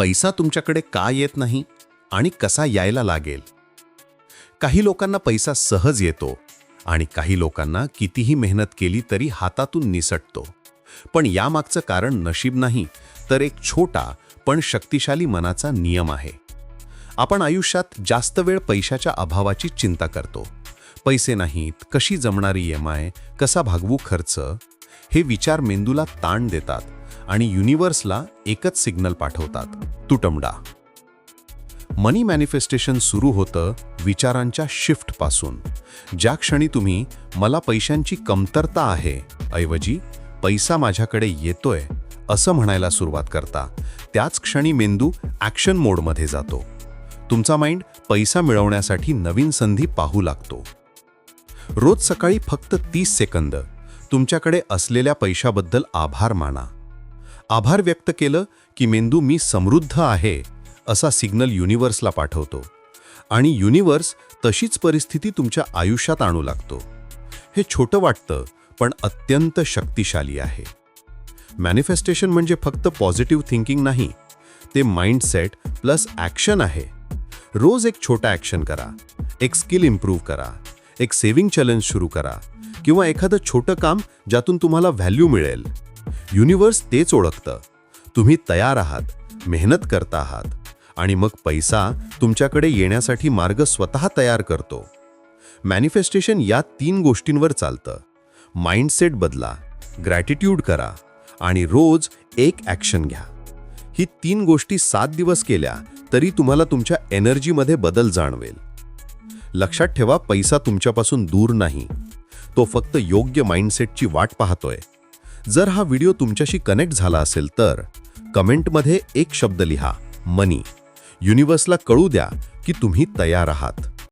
पैसा तुमच्याकडे का येत नाही आणि कसा यायला लागेल? काही लोकांना पैसा सहज येतो आणि काही लोकांना कितीही मेहनत केली तरी हातातून निसटतो. पण यामागचं कारण नशीब नाही तर एक छोटा पण शक्तिशाली मनाचा नियम आहे. आपण आयुष्यात जास्त वेळ पैशाच्या अभावाची चिंता करतो. पैसे नाहीत कशी जमणारी एम आय कसा भागवू खर्च हे विचार मेंदूला ताण देतात. आणि युनिव्हर्सला एकच सिग्नल पाठवतात तुटमडा. मनी मॅनिफेस्टेशन सुरू होतं विचारांच्या शिफ्टपासून ज्या क्षणी तुम्ही मला पैशांची कमतरता आहे ऐवजी पैसा माझ्याकडे येतोय असं म्हणायला सुरुवात करता त्याच क्षणी मेंदू ॲक्शन मोडमध्ये जातो. तुमचा माइंड पैसा मिळवण्यासाठी नवीन संधी पाहू लागतो. रोज सकाळी फक्त तीस सेकंद. तुमच्याकडे असलेल्या पैशाबद्दल आभार माना. आभार व्यक्त केलं की मेंदू मी समृद्ध आहे असा सिग्नल युनिव्हर्सला पाठवतो. आणि युनिव्हर्स तशीच परिस्थिती तुमच्या आयुष्यात आणू लागतो. हे छोटं वाटतं पण अत्यंत शक्तिशाली आहे. मॅनिफेस्टेशन म्हणजे फक्त पॉझिटिव्ह थिंकिंग नाही ते माइंडसेट प्लस ॲक्शन आहे. रोज एक छोटा ॲक्शन करा एक स्किल इम्प्रूव्ह करा एक सेव्हिंग चॅलेंज सुरू करा किंवा एखादं छोटं काम ज्यातून तुम्हाला व्हॅल्यू मिळेल. युनिव्हर्स तेच ओळखतं. तुम्ही तयार आहात मेहनत करता आहात आणि मग पैसा तुमच्याकडे येण्यासाठी मार्ग स्वतः तयार करतो. मॅनिफेस्टेशन या तीन गोष्टींवर चालतं. माइंडसेट बदला ग्रॅटिट्यूड करा आणि रोज एक ॲक्शन घ्या. ही तीन गोष्टी सात दिवस केल्या तरी तुम्हाला तुमच्या एनर्जीमध्ये बदल जाणवेल. लक्षात ठेवा पैसा तुमच्यापासून दूर नाही. तो फक्त योग्य माइंडसेटची वाट पाहतोय. जर हा व्हिडिओ तुमच्याशी कनेक्ट झाला असेल तर कमेंटमध्ये एक शब्द लिहा मनी. युनिव्हर्सला कळू द्या की तुम्ही तयार आहात.